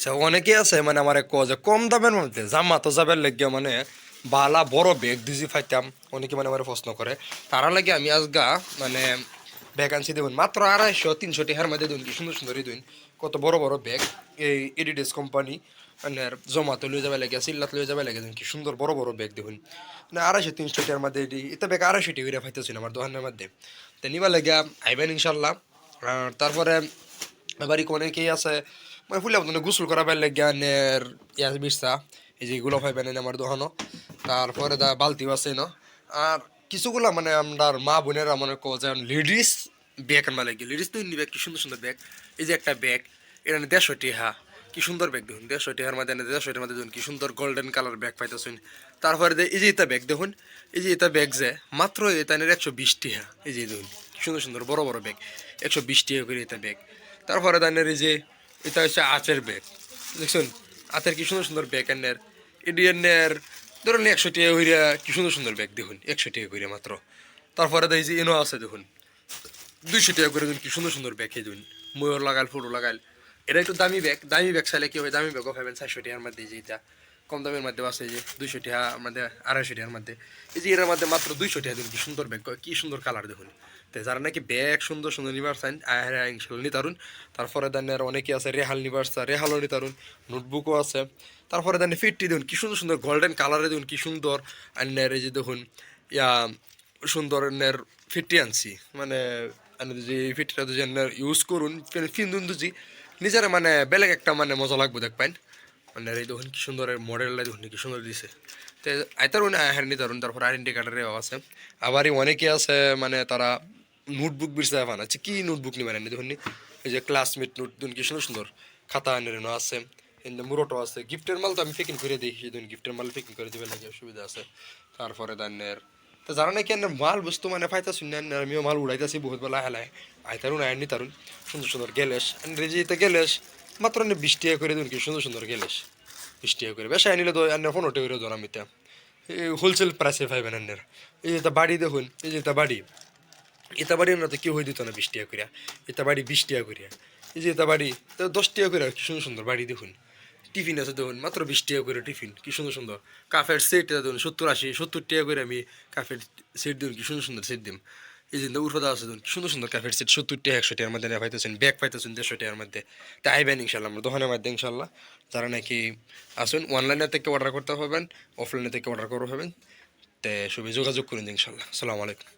আচ্ছা অনেকেই আছে মানে আমার এক যে কম দামের মধ্যে। জামা তো যাবের লেগে মানে বালা বড় ব্যাগ দিজি ফাইতাম। অনেকে মানে আমার প্রশ্ন করে। তারা লাগে আমি আজগা মানে আনছি দেখুন মাত্র আড়াইশো, তিনশো টিহার মধ্যে দিন, কি সুন্দর সুন্দর দিন। কত বড় বড় ব্যাগ এই এডিডেস কোম্পানি মানে জমাতে লয়ে যাবে লাগে সিল্লাত লয়ে যাবে লাগে কি সুন্দর বড় বড় ব্যাগ দেখুন না, আড়াইশো, তিনশো টিহার মধ্যে এটি এটা ব্যাগ আড়াইশো টি করে ফাইতেছিল আমার দোকানের মধ্যে। তো নিবা লাগে আইবেন ইনশাল্লাহ। আর তারপরে এবারই অনেকেই আছে মানে ফুলে আপনার গোসল করা পাইলে জ্ঞানের ইয়াস বিরসা এই যে এগুলো পাইবেন আমার দোকানও তারপরে দা বালতিও আছে ন আর কিছুগুলো মানে আমার মা বোনেরা মনে কো যে লেডিস ব্যাগ আনবা লাগে লেডিস তো নিবে কি সুন্দর সুন্দর ব্যাগ এই যে একটা ব্যাগ এটা দেড়শো টিহা কি সুন্দর ব্যাগ দেখুন দেড়শো টিহার মধ্যে দেড়শো টিহার মধ্যে দেখুন কি সুন্দর গোল্ডেন কালার ব্যাগ পাইতেছেন তারপরে এই যে এটা ব্যাগ দেখুন এই যে এটা ব্যাগ যে মাত্র এটা একশো বিশ টিহা এই যে দেখুন সুন্দর সুন্দর বড় বড় ব্যাগ একশো বিশ টিহা করে এটা ব্যাগ তারপরে দানের এই যে এটা হচ্ছে আচের ব্যাগ দেখছেন? আচের কি সুন্দর সুন্দর ব্যাগ এনের ইডিয়ানের ধরুন একশো করিয়া কি সুন্দর সুন্দর ব্যাগ দেখুন একশো করিয়া মাত্র। তারপরে দেখি যে এনো আছে দেখুন। দুইশো টাকা করে দেখুন কি সুন্দর সুন্দর ব্যাগ খেয়ে দিন ময়ূর লাগাল ফুটো লাগাল এটা একটু দামি ব্যাগ দামি ব্যাগ চাইলে কি হবে দামি ব্যাগও পাবেন চারশো টাকার মধ্যে যে এটা। কম দামের মধ্যে আছে যে দুইশো টাকা মধ্যে আড়াইশো টাকার মধ্যে। এই যে এর মধ্যে মাত্র দুইশো টাকা দেখুন কি সুন্দর ব্যাগ কি সুন্দর কালার দেখুন। তো যারা নাকি ব্যাগ সুন্দর সুন্দর নিবার চান ইনশাল্লাহ নিতারুন তারপরে দানের অনেকে আছে, রেহাল নিবার চা, রেহালও নিতারুন নোটবুকও আছে। তারপরে দানে ফিটটি দেখুন, কি সুন্দর সুন্দর গোল্ডেন কালারে দেখুন, কি সুন্দর। আন্যের এই যে দেখুন, ইয়া, সুন্দর এনের ফিটটি আনছি। মানে যে ফিটটা যদি ইউজ করুন ফিন্দুন দুজি, নিজের মানে বেলেগ একটা মানে মজা লাগবে দেখ মানে এই দেখুন কি সুন্দর মডেলটা দেখুন কি সুন্দর দিছে। তো আইতারুন হ্যাঁ নিতারুন তারপর আইডেন্টি কার্ডেরও আছে। আবার অনেকে আছে মানে তারা নোটবুক বিরসা বানাচ্ছে কি নোটবুক নিবেন এনে দেখুন এই যে ক্লাসমেট নোট দেখুন কি সুন্দর সুন্দর খাতা এনে আছে। এনে মুরোটো আছে গিফটের মাল তো আমি পেকিং করে দিই সেদিন গিফটের মাল পেকিং করে দিবে লাগে অসুবিধা আছে। তারপরে দানের তো যারা নাকি এনে মাল বস্তু মানে ফাইতা শুনে আমিও মাল উড়াইতেছি বহুত বেলা হেলায়। আইতারুন আইনি তারুন সুন্দর সুন্দর গেলেস রেজিতে গেলেস মাত্র এনে বিশ টাকা করে দিন কি? সুন্দর সুন্দর গেলেস বিশ টাকা করে। বেশ আনিলে তো এনে পনেরো টাকা করে ধর আমি হোলসেল প্রাইসে পাইবেন এনের এই যে তা বাড়ি দেখুন, এই যে তা বাড়ি। এটা বাড়ি না তো কেউ হয়ে দিত না বিশ টাকা করিয়া এটা বাড়ি বিশ টাকা করিয়া এই যে এটা বাড়ি, তো দশ টাকা কি সুন্দর সুন্দর বাড়ি দেখুন। টিফিন আছে দেখুন, মাত্র বিশ টাকা করে টিফিন, কি সুন্দর সুন্দর। কাফের সেট দেখুন, সত্তর আশি, সত্তর টাকা করে আমি কাফের সেট দিন কি সুন্দর সুন্দর সেট দিম। এই যে আছে দেখুন সুন্দর সুন্দর কাফের সেট সত্তর টাকা একশো টাকার মধ্যে পাইতেছেন ব্যাগ পাইতেছেন দেড়শো মধ্যে। তাই আইবেন ইনশাল্লাহ, আমরা দোকানের মধ্যে ইনশাল্লাহ। যারা নাকি আসুন অনলাইনে থেকে অর্ডার করতে পারবেন অফলাইনে থেকে অর্ডার করতে পারবেন তে সবই যোগাযোগ করুন ইনশাল্লাহ। আসসালামু আলাইকুম।